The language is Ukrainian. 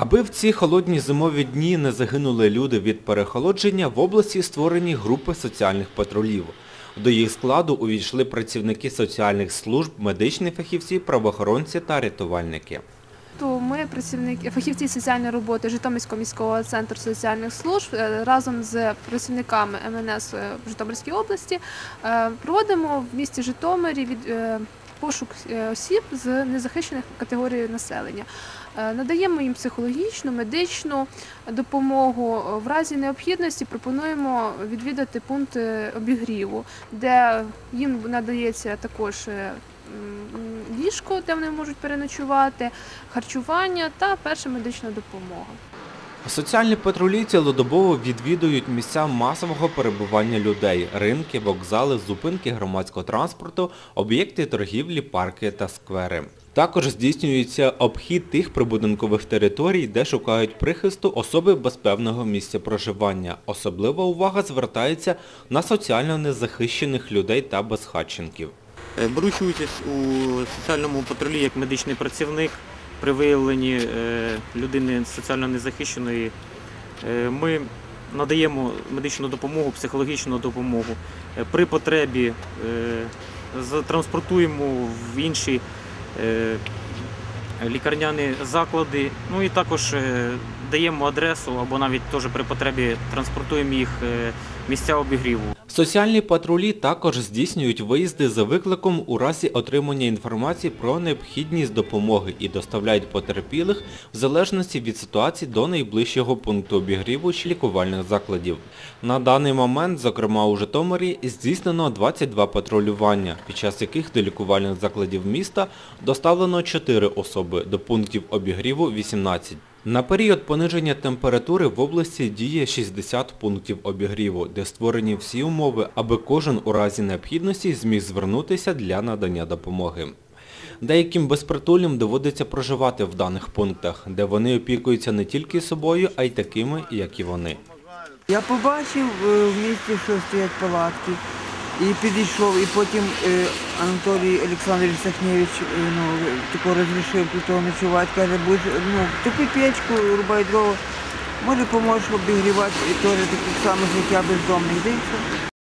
Аби в ці холодні зимові дні не загинули люди від перехолодження, в області створені групи соціальних патрулів. До їх складу увійшли працівники соціальних служб, медичні фахівці, правоохоронці та рятувальники. Ми працівники фахівці соціальної роботи Житомирського міського центру соціальних служб е, разом з працівниками МНС в Житомирській області е, проводимо в місті Житомирі від е, пошук е, осіб з незахищених категорій населення. Е, Надаємо їм психологічну, медичну допомогу. В разі необхідності пропонуємо відвідати пункти обігріву, де їм надається також е, ліжко, де вони можуть переночувати, харчування та перша медична допомога. Соціальні патрулі цілодобово відвідують місця масового перебування людей, ринки, вокзали, зупинки громадського транспорту, об'єкти торгівлі, парки та сквери. Також здійснюється обхід тих прибудинкових територій, де шукають прихисту особи без певного місця проживання. Особлива увага звертається на соціально незахищених людей та безхатченків. Е, участь у соціальному патрулі як медичний працівник при виявленні е, людини соціально незахищеної, е, ми надаємо медичну допомогу, психологічну допомогу. Е, При потребі транспортуємо в інші лікарняні заклади, ну і також даємо адресу або навіть теж при потребі транспортуємо їх е, місця обігріву. Соціальні патрулі також здійснюють виїзди за викликом у разі отримання інформації про необхідність допомоги і доставляють потерпілих в залежності від ситуації до найближчого пункту обігріву чи лікувальних закладів. На даний момент, зокрема у Житомирі, здійснено 22 патрулювання, під час яких до лікувальних закладів міста доставлено 4 особи, до пунктів обігріву 18. На період пониження температури в області діє 60 пунктів обігріву, де створені всі умови, аби кожен у разі необхідності зміг звернутися для надання допомоги. Деяким безпритульним доводиться проживати в даних пунктах, де вони опікуються не тільки собою, а й такими, як і вони. Я побачив е, в місті, що стоять палатки, і підійшов, і потім е, Анатолій Олександрович Сахневич е, ну, тако розрішив тут ночувати, каже, будеш, ну, топи печку, рубай дрова, може поможеш обігрівати і теж таких самих, життя бездомних. Все.